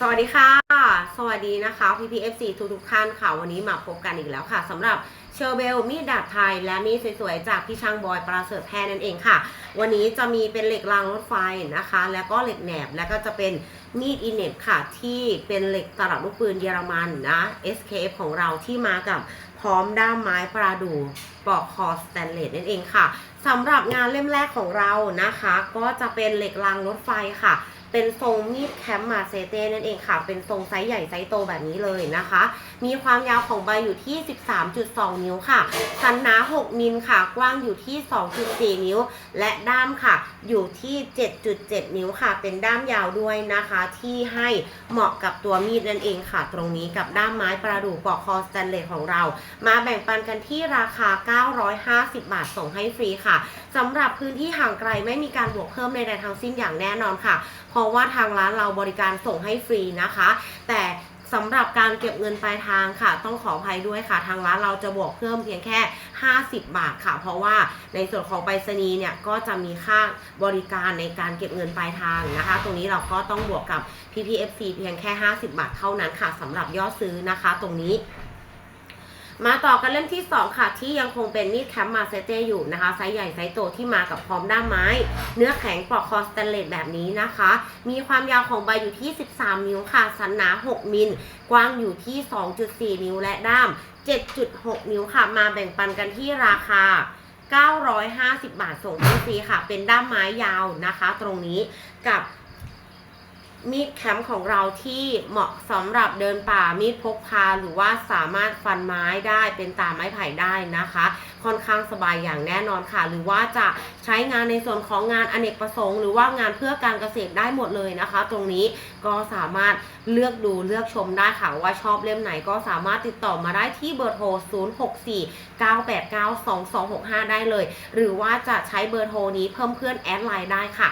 สวัสดีค่ะ สวัสดีนะคะ PPFC ทุกทุกๆท่านค่ะ วันนี้มาพบกันอีกแล้วค่ะสำหรับเชอร์เบลมีดดาบไทย และมีดสวยๆ จากพี่ช่างบอยประเสริฐแพ้นั่นเองค่ะ วันนี้จะมีเป็นเหล็กรางรถไฟนะคะ แล้วก็เหล็กแหนบ แล้วก็จะเป็นมีดอินเน็ตค่ะ ที่เป็นเหล็กตลับลูกปืนเยอรมันนะ SKF ของเราที่มากับพร้อมด้ามไม้ปราดูปอกคอสแตนเลสนั่นเองค่ะสำหรับงานเล่มแรกของเรานะคะ ก็จะเป็นเหล็กรางรถไฟค่ะ เป็นทรงมีดแคมมาเซเต้นั่นเองค่ะ เป็นทรงไซส์ใหญ่ไซส์โตแบบนี้เลยนะคะ มีความยาวของใบอยู่ที่ 13.2 นิ้วค่ะสันหนา 6 มิลค่ะ กว้างอยู่ที่ 2.4 นิ้ว และด้ามค่ะ อยู่ที่ 7.7 นิ้วค่ะ เป็นด้ามยาวด้วยนะคะ ที่ให้เหมาะกับตัวมีดนั่นเองค่ะ ตรงนี้กับด้ามไม้ประดู่ปอกคอสแตนเลสของเรา มาแบ่งปันกันที่ราคา 950 บาทส่งให้ฟรีค่ะสำหรับพื้นที่ห่างไกลไม่มีการบวกเพิ่มใดๆทั้งสิ้นอย่างแน่นอนค่ะเพระว่าทางร้านเราบริการส่งให้ฟรีนะคะ แต่สำหรับการเก็บเงินปลายทางค่ะ ต้องขออภัยด้วยค่ะ ทางร้านเราจะบวกเพิ่มเพียงแค่ 50 บาทค่ะ เพราะว่าในส่วนของไปรษณีย์เนี่ยก็จะมีค่าบริการในการเก็บเงินปลายทางนะคะ ตรงนี้เราก็ต้องบวกกับ PPFC เพียงแค่ 50 บาทเท่านั้นค่ะสำหรับยอดซื้อนะคะ ตรงนี้ มาต่อกันเล่มที่ 2 ค่ะ ที่ยังคงเป็นมีดแคมมาเซเตอยู่นะคะไซส์ใหญ่ไซส์โตที่มากับพร้อมด้ามไม้ เนื้อแข็งปลอกคอสแตนเลสแบบนี้นะคะ มีความยาวของใบอยู่ที่ 13 นิ้วค่ะ สันหนา 6 มิล กว้างอยู่ที่ 2.4 นิ้วและด้าม 7.6 นิ้วค่ะ มาแบ่งปันกันที่ราคา950 บาทส่งให้ฟรีค่ะ เป็นด้ามไม้ยาวนะคะ ตรงนี้กับ มีดแคมป์ของเราที่เหมาะสำหรับเดินป่ามีดพกพาหรือว่าสามารถฟันไม้ได้เป็นตาไม้ไผ่ได้นะคะ ค่อนข้างสบายอย่างแน่นอนค่ะ หรือว่าจะใช้งานในส่วนของงานอเนกประสงค์ หรือว่างานเพื่อการเกษตรได้หมดเลยนะคะ ตรงนี้ก็สามารถเลือกดูเลือกชมได้ค่ะว่าชอบเล่มไหนก็สามารถติดต่อมาได้ที่เบอร์โทร 0649892265 ได้เลย หรือว่าจะใช้เบอร์โทรนี้เพิ่มเพื่อนแอดไลน์ได้ค่ะ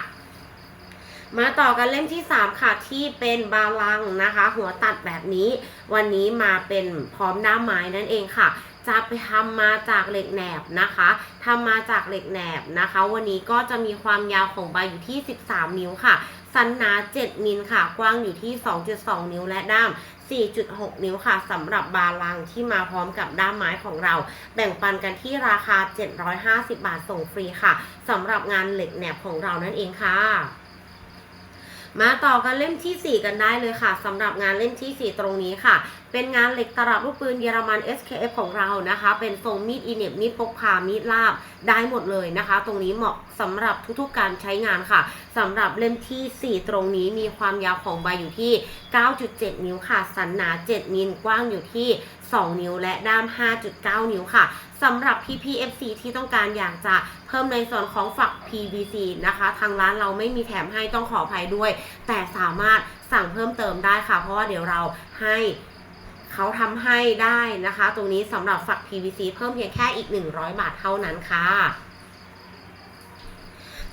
มาต่อกันเล่มที่ 3 ค่ะ ที่เป็นบาลังนะคะ หัวตัดแบบนี้ วันนี้มาเป็นพร้อมด้ามไม้นั่นเองค่ะ จะไปทำมาจากเหล็กแหนบนะคะทำมาจากเหล็กแหนบนะคะ วันนี้ก็จะมีความยาวของใบอยู่ที่ 13 นิ้วค่ะสันหนา 7 มิลค่ะ กว้างอยู่ที่ 2.2 นิ้วและด้าม 4.6 นิ้วค่ะสำหรับบาลังที่มาพร้อมกับด้ามไม้ของเรา แบ่งปันกันที่ราคา 750 บาทส่งฟรีค่ะสำหรับงานเหล็กแหนบของเรานั่นเองค่ะ มาต่อกันเล่มทีสี่ 4 กันได้เลยค่ะสำหรับงานเล่มที่ 4 ตรงนี้ค่ะ เป็นงานเหล็กตลับลูกปืนเยอรมัน SKF ของเรานะคะ เป็นทรงมีดอีเน็บมีดพกพามีดลาบได้หมดเลยนะคะ ตรงนี้เหมาะสำหรับทุกๆการใช้งานค่ะสำหรับเล่มทีสี่ 4 ตรงนี้มีความยาวของใบอยู่ที่ 9.7 นิ้วค่ะ สันหนา 7 มิลกว้างอยู่ที่ 2 นิ้วและด้าม 5.9 นิ้วค่ะสำหรับ PPFC ที่ต้องการอยากจะเพิ่มในส่วนของฝัก PVC นะคะ ทางร้านเราไม่มีแถมให้ต้องขออภัยด้วย แต่สามารถสั่งเพิ่มเติมได้ค่ะ เพราะว่าเดี๋ยวเราให้ เขาทำให้ได้นะคะ ตรงนี้สำหรับฝัก PVC เพิ่มเพียงแค่อีก 100 บาทเท่านั้นค่ะ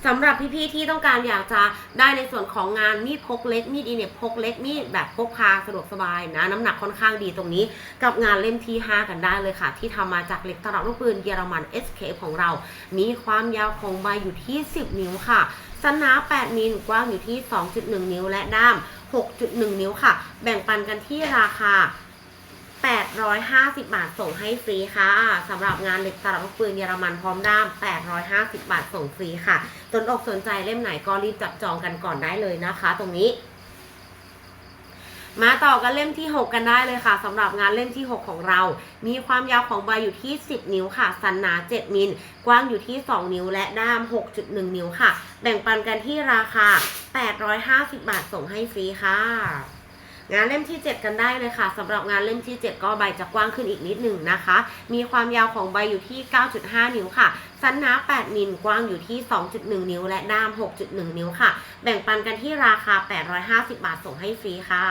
สำหรับพี่ๆที่ต้องการอยากจะได้ในส่วนของงานมีดพกเล็กมีดอีเน็บพกเล็กมีดแบบพกพาสะดวกสบายนะ น้ำหนักค่อนข้างดีตรงนี้ กับงานเล่มที่ 5 กันได้เลยค่ะ ที่ทำมาจากเหล็กตลับลูกปืนเยอรมัน SK ของเรา มีความยาวของใบอยู่ที่ 10 นิ้วค่ะสันหนา8มิลกว้างอยู่ที่ 2.1 นิ้วและด้าม 6.1 นิ้วค่ะ แบ่งปันกันที่ราคา 850 บาทส่งให้ฟรีค่ะสำหรับงานเหล็กตลับลูกปืนเยอรมันพร้อมด้าม 850 บาทส่งฟรีค่ะตนอกสนใจเล่มไหนก็รีบจับจองกันก่อนได้เลยนะคะ ตรงนี้ มาต่อกันเล่มที่ 6 กันได้เลยค่ะสำหรับงานเล่มที่ 6 ของเรา มีความยาวของใบอยู่ที่ 10 นิ้วค่ะ สันหนา 7 มิล กว้างอยู่ที่ 2 นิ้วและด้าม 6.1 นิ้วค่ะ แบ่งปันกันที่ราคา 850 บาทส่งให้ฟรีค่ะ งานเล่มที่ 7 กันได้เลยค่ะสำหรับงานเล่มที่ 7 ก็ใบจะกว้างขึ้นอีกนิดหนึ่งนะคะ มีความยาวของใบอยู่ที่ 9.5 นิ้วค่ะ สันหนา8มิลกว้างอยู่ที่ 2.1 นิ้ว และด้าม 6.1 นิ้วค่ะ แบ่งปันกันที่ราคา 850 บาทส่งให้ฟรีค่ะ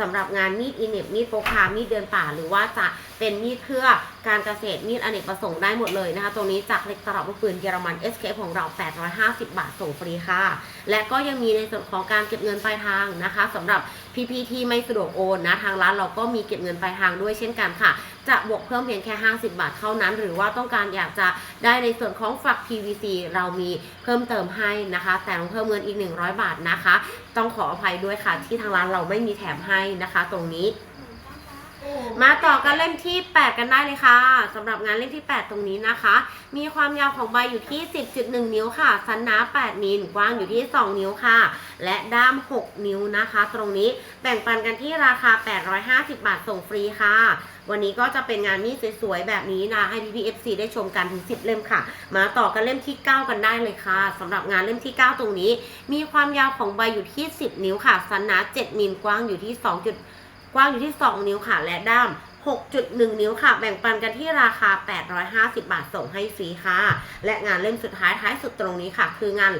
สำหรับงานมีดอินเน็บมีดโปกพามีดเดินป่า หรือว่าจะเป็นมีดเพื่อการเกษตรมีดอเนกประสงค์ได้หมดเลยนะคะ ตรงนี้จากเล็กตลับลูกปืนเยอรมัน SK ของเรา 850 บาทส่งฟรีค่ะ และก็ยังมีในส่วนของการเก็บเงินปลายทางนะคะสำหรับพี่ๆที่ไม่สะดวกโอนนะทางร้านเราก็มีเก็บเงินปลายทางด้วยเช่นกันค่ะ จะบวกเพิ่มเพียงแค่ 50 บาทเท่านั้น หรือว่าต้องการอยากจะได้ในส่วนของฝัก PVC เรามีเพิ่มเติมให้นะคะ แต่ต้องเพิ่มเงินอีก 100 บาทนะคะ ต้องขออภัยด้วยค่ะ ที่ทางร้านเราไม่มีแถมให้นะคะ ตรงนี้ มาต่อกันเล่มที่ 8 กันได้เลยค่ะสำหรับงานเล่มที่ 8 ตรงนี้นะคะ มีความยาวของใบอยู่ที่ 10.1 นิ้วค่ะ สันหนา8มิลกว้างอยู่ที่ 2 นิ้วค่ะ และด้าม 6 นิ้วนะคะ ตรงนี้แบ่งปันกันที่ราคา 850 บาทส่งฟรีค่ะ วันนี้ก็จะเป็นงานมีดสวยๆแบบนี้นะให้พี่พีเอฟซีได้ชมกันถึง10เล่มค่ะ มาต่อกันเล่มที่ 9 กันได้เลยค่ะสำหรับงานเล่มที่ 9 ตรงนี้ มีความยาวของใบอยู่ที่ 10 นิ้วค่ะสันหนา7มิลกว้างอยู่ที่ 2. กว้างอยู่ที่ 2 นิ้วค่ะและด้าม6.1 นิ้วค่ะ แบ่งปันกันที่ราคา 850 บาทส่งให้ฟรีค่ะ และงานเล่มสุดท้ายท้ายสุดตรงนี้ค่ะ คืองาน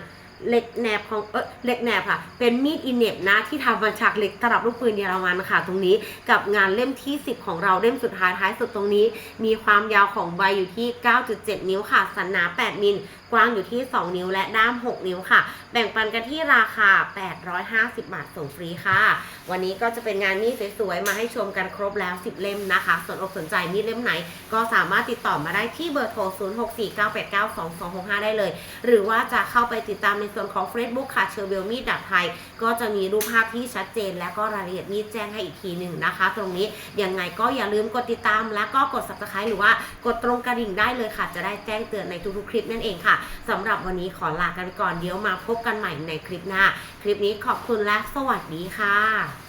เหล็กแหนบของเออเหล็กแหนบค่ะ เป็นมีดอินเนบนะที่ทำมาจากเหล็กตลับลูกปืนเยอรมันค่ะ ตรงนี้กับงานเล่มที่ 10 ของเราเล่มสุดท้ายท้ายสุดตรงนี้ มีความยาวของใบอยู่ที่ 9.7 นิ้วค่ะสันหนา 8 มิล กว้างอยู่ที่ 2 นิ้วและด้าม 6 นิ้วค่ะ แบ่งปันกันที่ราคา 850 บาทส่งฟรีค่ะ วันนี้ก็จะเป็นงานมีดสวยๆ มาให้ชมกันครบแล้ว 10 เล่มนะคะส่วนอกสนใจมีดเล่มไหน ก็สามารถติดต่อมาได้ที่เบอร์โทร 0649892265 ได้เลย หรือว่าจะเข้าไปติดตามในส่วนของ Facebook ค่ะเชอร์เบลมีดดับไทย ก็จะมีรูปภาพที่ชัดเจน และก็รายละเอียดนี้แจ้งให้อีกทีหนึ่งนะคะ ตรงนี้ยังไงก็อย่าลืมกดติดตามและก็กด subscribe หรือว่ากดตรงกระดิ่งได้เลยค่ะ จะได้แจ้งเตือนในทุกๆคลิปนั่นเองค่ะสำหรับวันนี้ขอลากันไปก่อนเดี๋ยวมาพบกันใหม่ในคลิปหน้า คลิปนี้ขอบคุณและสวัสดีค่ะ